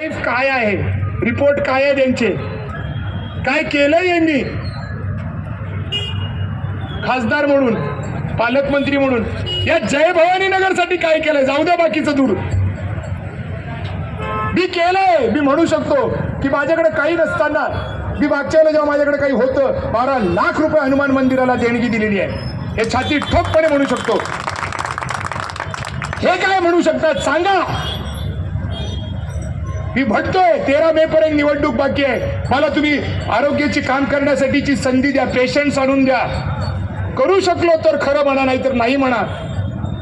काय आहे? रिपोर्ट काय आहे त्यांचे? काय केलं यांनी? खासदार म्हणून पालकमंत्री म्हणून. या जय भवानी नगरसाठी काय केलंय? जाऊ द्या बाकीचं दूर. मी केलंय. मी म्हणू शकतो की माझ्याकडे काही नसताना मी मागच्या जेव्हा माझ्याकडे काही होतं बारा लाख रुपये हनुमान मंदिराला देणगी दिलेली आहे. हे छाती ठोकपणे म्हणू शकतो. हे काय म्हणू शकतात? सांगा. मी भटतोय तेरा मे पर्यंत निवडणूक बाकी आहे. मला तुम्ही आरोग्याची काम करण्यासाठीची संधी द्या पेशंट्स आणून द्या. करू शकलो तर खरं म्हणा नाही तर नाही म्हणा.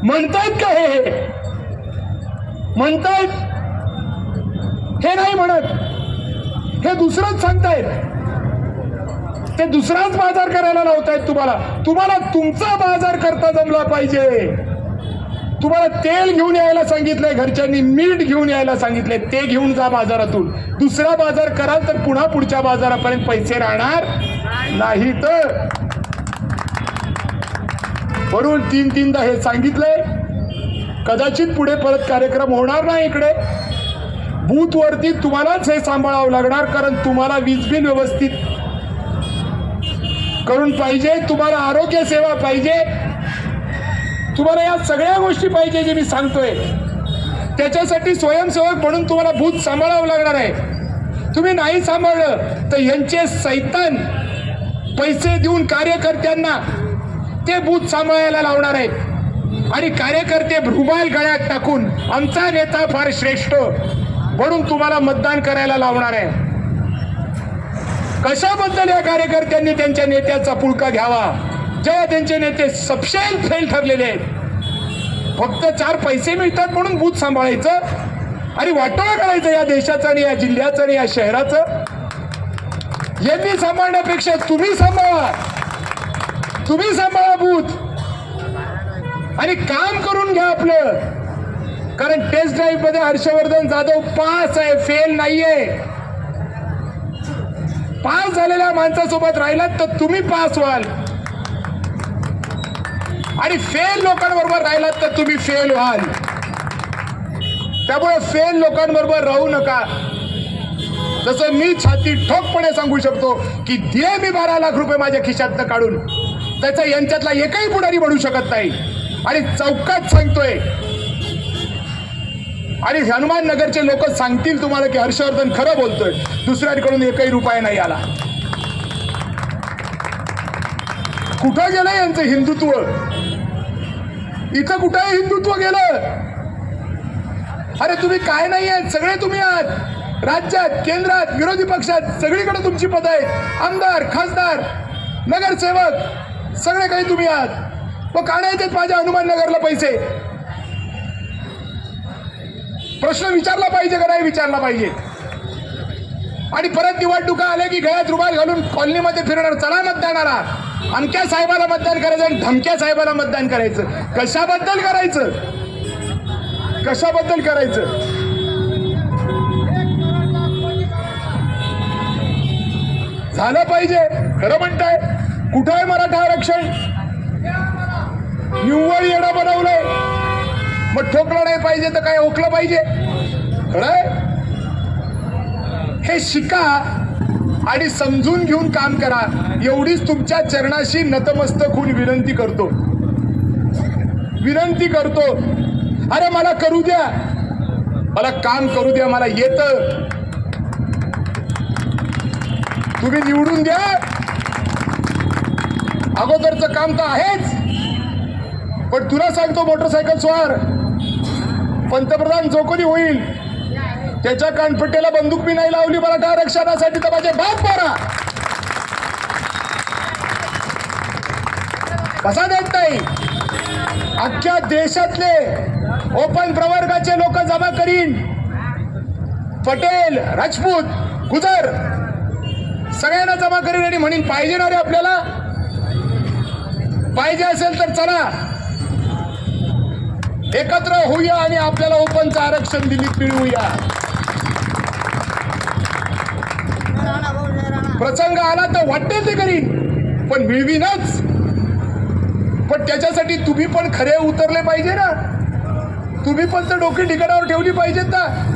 म्हणतायत का हे हे? म्हणतायत? हे नाही म्हणत. हे दुसरंच सांगतायत. ते दुसराच बाजार करायला लावतायत तुम्हाला. तुम्हाला तुमचा बाजार करता जमला पाहिजे. तुम्हाला तेल घेऊन यायला सांगितलंय घरच्यांनी मीठ घेऊन यायला सांगितलंय ते घेऊन जा बाजारातून. दुसरा बाजार कराल तर पुन्हा पुढच्या बाजारापर्यंत पैसे राहणार नाही तर. म्हणून तीन तीनदा हे सांगितलंय कदाचित पुढे परत कार्यक्रम होणार नाही इकडे. बूथवरती तुम्हालाच हे सांभाळावं लागणार कारण तुम्हाला वीज बिल व्यवस्थित करून पाहिजे तुम्हाला आरोग्य सेवा पाहिजे तुम्हाला या सगळ्या गोष्टी पाहिजे जे मी सांगतोय. त्याच्यासाठी स्वयंसेवक म्हणून तुम्हाला भूत सांभाळावं लागणार आहे. तुम्ही नाही सांभाळलं तर यांचे सैतान पैसे देऊन कार्यकर्त्यांना ते भूत सांभाळायला लावणार आहेत. आणि कार्यकर्ते रुमाल गळ्यात टाकून आमचा नेता फार श्रेष्ठ म्हणून तुम्हाला मतदान करायला लावणार आहे. कशाबद्दल या कार्यकर्त्यांनी त्यांच्या नेत्याचा पुळका घ्यावा? जेव्हा त्यांचे नेते सपशेल फेल ठरलेले आहेत. फक्त चार पैसे मिळतात म्हणून बूथ सांभाळायचं आणि वाटोळा करायचं या देशाचं आणि या जिल्ह्याचं आणि या शहराचं. यांनी सांभाळण्यापेक्षा तुम्ही सांभाळा. तुम्ही सांभाळा बूथ. आणि काम करून घ्या आपलं. कारण टेस्ट ड्राईव्हमध्ये हर्षवर्धन जाधव पास आहे फेल नाहीये. पास झालेल्या माणसासोबत राहिलात तर तुम्ही पास व्हाल. आणि फेल लोकांबरोबर राहिलात तर तुम्ही फेल व्हाल. त्यामुळे फेल लोकांबरोबर राहू नका. जसं मी छाती ठोकपणे सांगू शकतो की दे मी बारा लाख रुपये माझ्या खिशातनं काढून त्याचा यांच्यातला एकही पुढारी बनू शकत नाही. आणि चौकात सांगतोय. आणि हनुमान नगरचे लोक सांगतील तुम्हाला की हर्षवर्धन खरं बोलतोय. दुसऱ्यांकडून एकही रुपया नाही आला. कुठं गेलं यांचं हिंदुत्व? इथं कुठं हिंदुत्व गेलं? अरे तुम्ही काय नाही आहेत? सगळे तुम्ही आहात. राज्यात केंद्रात विरोधी पक्षात सगळीकडे तुमची पद आहेत. आमदार खासदार नगरसेवक सगळे काही तुम्ही आहात. मग का नाही देत माझ्या हनुमान नगरला पैसे? प्रश्न विचारला पाहिजे का नाही विचारला पाहिजे? आणि परत निवडणुका आल्या की गळ्यात रुमाल घालून कॉलनीमध्ये फिरणार चला मतदानाला. अमक्या साहेबाला मतदान करायचं आणि धमक्या साहेबाला मतदान करायचं. कशाबद्दल करायचं? कशाबद्दल करायचं? झालं पाहिजे. खरं म्हणताय कुठं आहे मराठा आरक्षण? निव्वळ येणं बनवलंय. मग ठोकलं नाही पाहिजे तर काय ओकलं पाहिजे? खरंय हे शिका आणि समजून घेऊन काम करा. एवढीच तुमच्या चरणाशी नतमस्तक होऊन विनंती करतो. विनंती करतो. अरे मला करू द्या. मला काम करू द्या मला येत. तुम्ही निवडून द्या. अगोदरचं काम तर आहेच. पण तुला सांगतो मोटरसायकल स्वार. पंतप्रधान जो कोणी होईल त्याच्या कानफट्याला बंदूक मी नाही लावली मराठा आरक्षणासाठी तर माझे बाप मारा. कसा देत नाही? अख्ख्या देशातले ओपन प्रवर्गाचे लोक जमा करीन. पटेल राजपूत गुजर सगळ्यांना जमा करीन आणि म्हणीन पाहिजे ना रे आपल्याला. पाहिजे असेल तर चला. एकत्र होऊया आणि आपल्याला ओपनचं आरक्षण दिली मिळवूया. प्रसंग आला तर वाटेल ते करीन. पण मिळवीनच. पण त्याच्यासाठी तुम्ही पण खरे उतरले पाहिजे ना. तुम्ही पण तर डोकी ठिकाणावर ठेवली पाहिजेत ना.